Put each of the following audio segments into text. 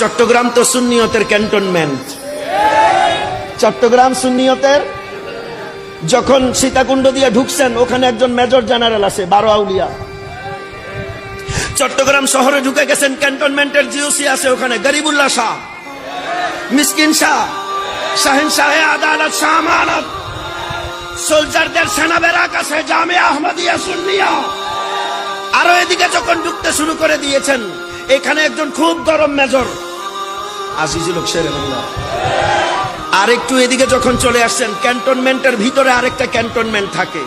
চট্টগ্রাম তো সুন্নিয়তের ক্যান্টনমেন্ট। চট্টগ্রাম সুন্নিয়তের যখন সীতাকুণ্ড দিয়ে ঢুকছেন, ওখানে একজন মেজর জেনারেল আছে বারো আউলিয়া চট্টগ্রাম শহরে ঢুকে গেছেন, ক্যান্টনমেন্টের জিওসি আছে ওখানে, গরিবুল্লাহ শাহ, মিসকিন শাহ, শাহিন শাহে আদালত, শাহ আমানত সোলজারদের সেনা বেরাক আছে জামে আহমদিয়া সুন্নিয়া। আরও এদিকে যখন ঢুকতে শুরু করে দিয়েছেন, এখানে একজন খুব গরম মেজর আজিজুল হক শের আর একটু এদিকে যখন চলে আসছেন, ক্যান্টনমেন্টের ভিতরে আরেকটা ক্যান্টনমেন্ট থাকে।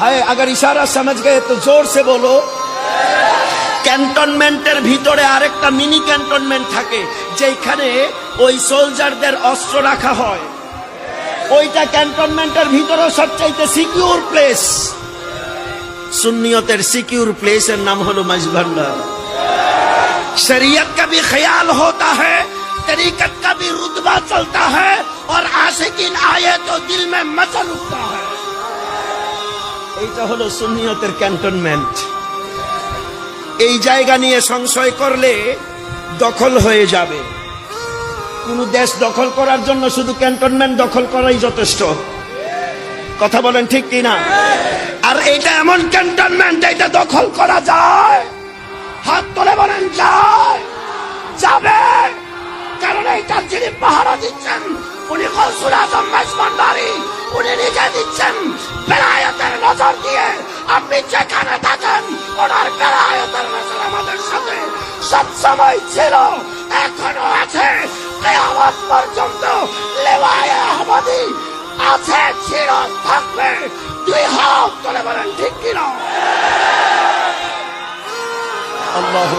হায়, আগার ইশারা সমাজ গয়ে তো জোর সে বলো। ক্যান্টনমেন্টের ভিতরে আরেকটা মিনি ক্যান্টনমেন্ট থাকে যেখানে ওই সোলজারদের অস্ত্র রাখা হয়। ওইটা ক্যান্টনমেন্টের ভিতরে সবচাইতে সিকিউর প্লেস। সুন্নিয়তের সিকিউর প্লেসের নাম হলো মাঝভান্ডার शरीयत का भी ख्याल होता है तरीकत का भी रुतबा चलता है और आशिकीन आए तो दिल में मचल उठता है এইটা হলো সুন্নিয়তের ক্যান্টনমেন্ট এই জায়গা নিয়ে সংশয় করলে দখল হয়ে যাবে কোন দেশ দখল করার জন্য শুধু ক্যান্টনমেন্ট দখল করাই যথেষ্ট কথা বলেন ঠিক কিনা আর এইটা এমন ক্যান্টনমেন্ট এটা দখল করা যায় এইটার যিনি পাহারা দিচ্ছেন, উনি কৌসুল আজম মেজবান্ডারি উনি নিজে দিচ্ছেন বেলায়তের নজর দিয়ে। আপনি যেখানে থাকেন, ওনার বেলায়তের নজর আমাদের সাথে। সবসময় ছিল, এখনও আছে। কেয়ামত পর্যন্ত লেওয়ায় আহমদি আছে ছিল থাকবে। দুই হাত তুলে বলেন, ঠিক কিনা আল্লাহ